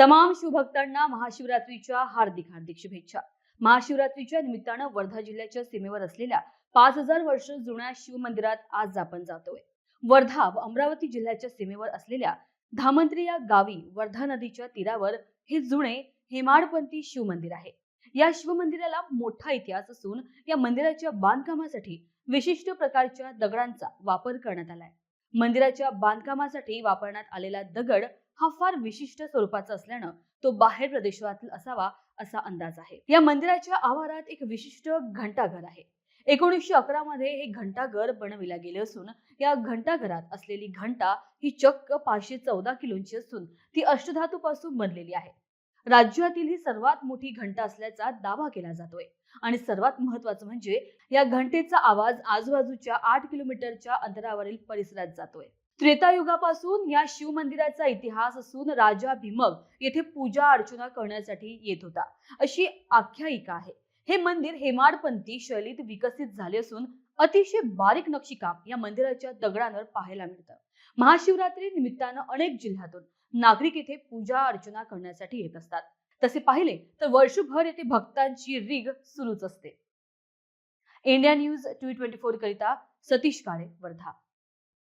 तमाम शिवभक्तांना महाशिवरात्रीच्या हार्दिक हार्दिक शुभेच्छा. महाशिवरात्रीच्या निमित्तानं वर्धा जिल्ह्याच्या सीमेवर असलेल्या पाच हजार वर्ष जुन्या शिवमंदिरात आज आपण जातोय. वर्धा व अमरावती जिल्ह्याच्या सीमेवर असलेल्या धामंत्री या गावी वर्धा नदीच्या तीरावर हे जुने हेमाडपंथी शिवमंदिर आहे. या शिवमंदिराला मोठा इतिहास असून या मंदिराच्या बांधकामासाठी विशिष्ट प्रकारच्या दगडांचा वापर करण्यात आलाय. मंदिराच्या बांधकामासाठी वापरण्यात आलेला दगड हा फार विशिष्ट स्वरूपाचा असल्यानं तो बाहेर प्रदेशातील असावा असा अंदाज आहे. या मंदिराच्या आवारात एक विशिष्ट घंटाघर आहे. एकोणीसशे अकरा मध्ये हे घंटाघर बनविला गेले असून या घंटाघरात असलेली घंटा ही चक्क पाचशे चौदा किलोची असून ती अष्टधातूपासून बनलेली आहे. राज्यातील ही सर्वात मोठी घंटा असल्याचा दावा केला जातोय. आणि सर्वात महत्वाचं म्हणजे या घंटेचा आवाज आजूबाजूच्या आठ किलोमीटरच्या अंतरावरील परिसरात जातोय. त्रेतायुगापासून या शिवमंदिराचा इतिहास असून राजा भीमक येथे पूजा अर्चना करण्यासाठी येत होता. अशी आख्यायिका आहे. हे मंदिर हेमाडपंथी शैलीत विकसित झाले असून अतिशय बारीक नक्षीकाम या मंदिराच्या दगडांवर पाहायला मिळतं. महाशिवरात्री निमित्तानं अनेक जिल्ह्यातून नागरिक येथे पूजा अर्चना करण्यासाठी येत असतात. तसे पाहिले तर वर्षभर येथे भक्तांची रीग सुरूच असते. India news two twenty four करिता सतीश काळे वर्धा.